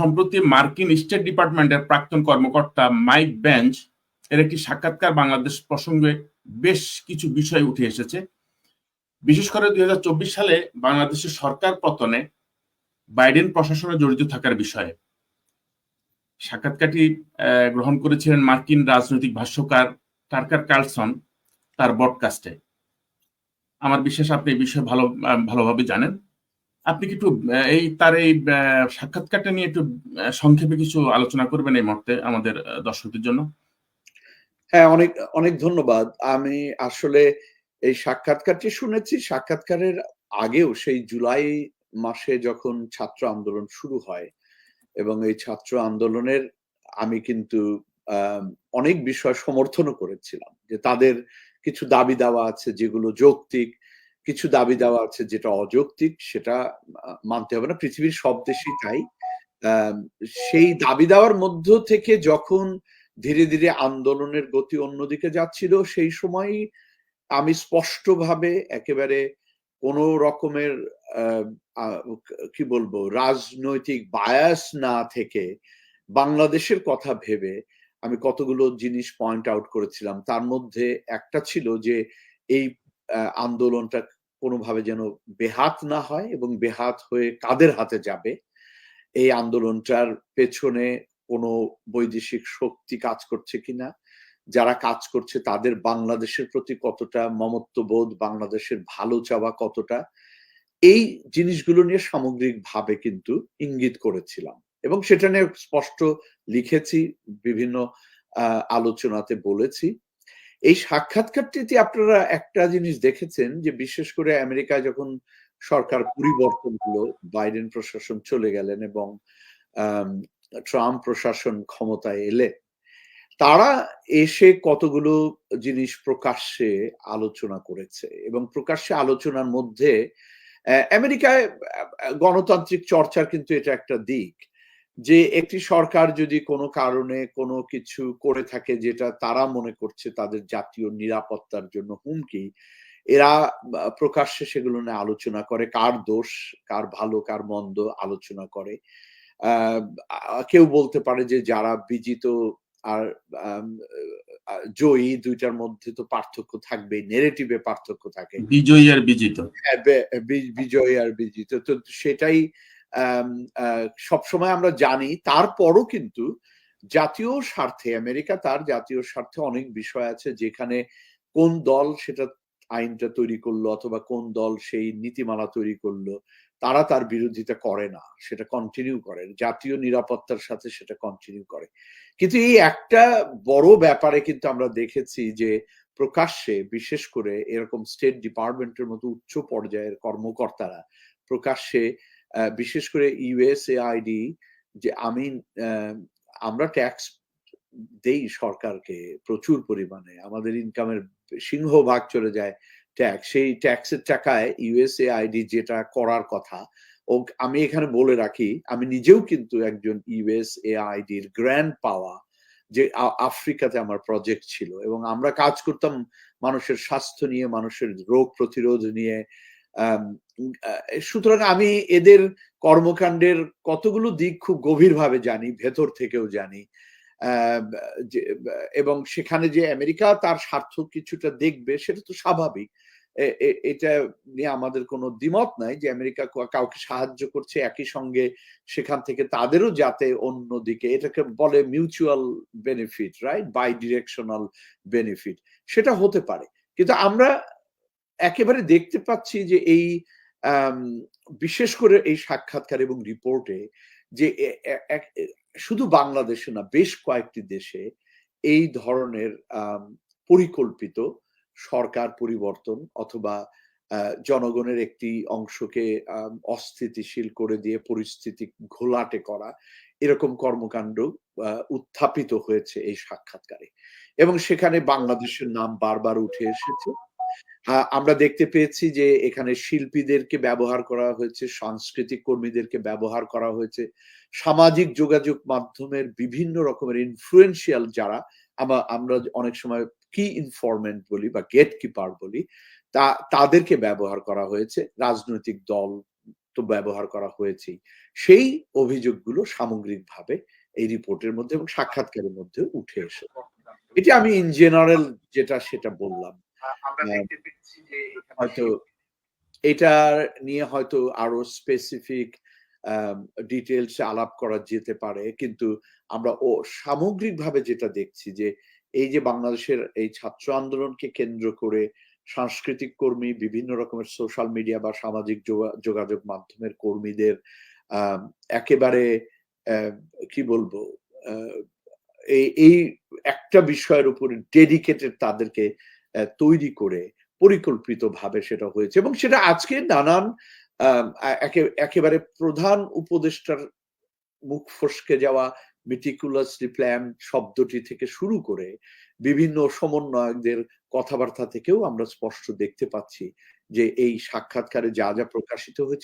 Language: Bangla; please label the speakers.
Speaker 1: সম্প্রতি মার্কিন স্টেট ডিপার্টমেন্টের প্রাক্তন কর্মকর্তা মাইক বেঞ্চ এর একটি সাক্ষাৎকার বাংলাদেশ প্রসঙ্গে বেশ কিছু বিষয় উঠে এসেছে। বিশেষ করে দুই হাজার চব্বিশ সালে বাংলাদেশের সরকার পতনে বাইডেন প্রশাসনে জড়িত থাকার বিষয়ে সাক্ষাৎকারটি গ্রহণ করেছিলেন মার্কিন রাজনৈতিক ভাষ্যকার টার্কার কার্লসন তার বডকাস্টে আমার বিশ্বাস আপনি এই বিষয়ে ভালো, ভালোভাবে জানেন। আপনি কি একটু এই তার এই সাক্ষাৎকারটা নিয়ে একটু সংক্ষেপে কিছু আলোচনা করবেন এই মুহূর্তে আমাদের দর্শকদের জন্য?
Speaker 2: হ্যাঁ অনেক অনেক ধন্যবাদ। আমি আসলে এই সাক্ষাৎকারটি শুনেছি। সাক্ষাৎকারের আগেও সেই জুলাই মাসে যখন ছাত্র আন্দোলন শুরু হয় এবং এই ছাত্র আন্দোলনের আমি কিন্তু অনেক বিষয় সমর্থনও করেছিলাম যে তাদের কিছু দাবি দাওয়া আছে যেগুলো যৌক্তিক। কিছু দাবি দেওয়া আছে যেটা অযৌক্তিক, সেটা মানতে হবে না। পৃথিবীর সব দেশেই তাই। সেই দাবি দেওয়ার মধ্য থেকে যখন ধীরে ধীরে আন্দোলনের গতি অন্যদিকে যাচ্ছিল, সেই সময় আমি স্পষ্টভাবে একেবারে কোন রকমের কি বলব, রাজনৈতিক বায়াস না থেকে বাংলাদেশের কথা ভেবে আমি কতগুলো জিনিস পয়েন্ট আউট করেছিলাম। তার মধ্যে একটা ছিল যে এই আন্দোলনটা কোনোভাবে যেন বেহাত না হয় এবং বেহাত হয়ে কাদের হাতে যাবে, এই আন্দোলনটার পেছনে কোনো বৈদেশিক শক্তি কাজ করছে কিনা, যারা কাজ করছে তাদের বাংলাদেশের প্রতি কতটা মমত্ববোধ, বাংলাদেশের ভালো চাওয়া কতটা, এই জিনিসগুলো নিয়ে সামগ্রিকভাবে কিন্তু ইঙ্গিত করেছিলাম। এবং সেটা নিয়ে স্পষ্ট লিখেছি, বিভিন্ন আলোচনাতে বলেছি। এই সাক্ষাৎকারটিতে আপনারা একটা জিনিস দেখেছেন যে বিশেষ করে আমেরিকায় যখন সরকার পরিবর্তন হলো, বাইডেন প্রশাসন চলে গেলেন এবং ট্রাম্প প্রশাসন ক্ষমতায় এলে, তারা এসে কতগুলো জিনিস প্রকাশ্যে আলোচনা করেছে এবং প্রকাশ্যে আলোচনার মধ্যে আমেরিকায় গণতান্ত্রিক চর্চার কিন্তু এটা একটা দিক। যে একটি সরকার যদি কোনো কারণে কোনো কিছু করে থাকে যেটা তারা মনে করছে তাদের জাতীয় নিরাপত্তার জন্য হুমকি এরা প্রকাশ্যে সেগুলো নিয়ে আলোচনা করে কার দোষ কার ভালো কার মন্দ আলোচনা করে। কেউ বলতে পারে যে যারা বিজিত আর জয়ী দুইটার মধ্যে তো পার্থক্য থাকবে নেগেটিভে পার্থক্য থাকে।
Speaker 1: বিজয়ী আর বিজিত।
Speaker 2: হ্যাঁ, বিজয়ী আর বিজিত। তো সেটাই সবসময় আমরা জানি, তারপরও কিন্তু জাতীয় স্বার্থে, আমেরিকা তার জাতীয় স্বার্থে অনেক বিষয় আছে যেখানে কোন দল সেটা আইনটা তৈরি করল অথবা কোন দল সেই নীতিমালা তৈরি করল, তারা তার বিরোধিতা করে না, সেটা কন্টিনিউ করে। জাতীয় নিরাপত্তার সাথে সেটা কন্টিনিউ করে। কিন্তু এই একটা বড় ব্যাপারে কিন্তু আমরা দেখেছি যে প্রকাশ্যে, বিশেষ করে এরকম স্টেট ডিপার্টমেন্টের মতো উচ্চ পর্যায়ের কর্মকর্তারা প্রকাশ্যে বিশেষ করে ইউএসএআইডি যে আমি আমরা ট্যাক্স দেই সরকারকে প্রচুর পরিমাণে। আমাদের ইনকামের সিংহভাগ চলে যায় ট্যাক্স সেই ট্যাক্সের টাকায় ইউএসএ আইডি যেটা করার কথা, ও, আমি এখানে বলে রাখি, আমি নিজেও কিন্তু একজন ইউএসএ আইডির গ্র্যান্ড পাওয়া যে আফ্রিকাতে আমার প্রজেক্ট ছিল। এবং আমরা কাজ করতাম মানুষের স্বাস্থ্য নিয়ে, মানুষের রোগ প্রতিরোধ নিয়ে সুতরাং আমি এদের কর্মকাণ্ডের কতগুলো দিক খুব গভীরভাবে জানি, ভেতর থেকেও জানি। এবং সেখানে যে আমেরিকা তার স্বার্থ কিছুটা দেখবে, সেটা তো স্বাভাবিক। এটা নিয়ে আমাদের কোনো দ্বিমত নাই যে আমেরিকা কাউকে সাহায্য করছে একই সঙ্গে সেখান থেকে তাদেরও যাতে অন্যদিকে এটাকে বলে mutual benefit right bidirectional benefit সেটা হতে পারে। কিন্তু আমরা একেবারে দেখতে পাচ্ছি যে এই বিশেষ করে এই সাক্ষাৎকার এবং রিপোর্টে যে শুধু বাংলাদেশে না, বেশ কয়েকটি দেশে এই ধরনের পরিকল্পিত সরকার পরিবর্তন অথবা জনগণের একটি অংশকে অস্থিতিশীল করে দিয়ে পরিস্থিতি ঘোলাটে করা এরকম কর্মকাণ্ড উত্থাপিত হয়েছে এই সাক্ষাৎকারে। এবং সেখানে বাংলাদেশের নাম বারবার উঠে এসেছে। আমরা দেখতে পেয়েছি যে এখানে শিল্পীদেরকে ব্যবহার করা হয়েছে, সাংস্কৃতিক কর্মীদেরকে ব্যবহার করা হয়েছে, সামাজিক যোগাযোগ মাধ্যমের বিভিন্ন রকমের ইনফ্লুয়েন্সিয়াল যারা আমরা অনেক সময় কি ইনফরমেন্ট বলি বা গেট কিপার বলি, তা, তাদেরকে ব্যবহার করা হয়েছে, রাজনৈতিক দল তো ব্যবহার করা হয়েছে সেই অভিযোগগুলো সামগ্রিকভাবে এই রিপোর্টের মধ্যে এবং সাক্ষাৎকারের মধ্যে উঠে এসে এটা আমি ইন জেনারেল যেটা সেটা বললাম। হ্যাঁ। হয়তো এটা নিয়ে হয়তো আরও স্পেসিফিক ডিটেলস আলাপ করা যেতে পারে কিন্তু আমরা ও সামগ্রিকভাবে যেটা দেখছি যে এই যে বাংলাদেশের এই ছাত্র আন্দোলনকে কেন্দ্র করে সাংস্কৃতিক কর্মী বিভিন্ন রকমের সোশ্যাল মিডিয়া বা সামাজিক যোগা- যোগাযোগ মাধ্যমের কর্মীদের একেবারে কি বলব আহ, এই এই একটা বিষয়ের উপরে ডেডিকেটেড তাদেরকে তৈরি করে পরিকল্পিতভাবে সেটা হয়েছে এবং সেটা আজকে নানান একেবারে প্রধান উপদেষ্টার মুখ ফসকে যাওয়া মিটিকুলাসলি প্ল্যান শব্দটি থেকে শুরু করে বিভিন্ন সমন্বয়কদের কথাবার্তা থেকেও আমরা স্পষ্ট দেখতে পাচ্ছি যে এই সাক্ষাৎকারে যা যা প্রকাশিত হয়েছে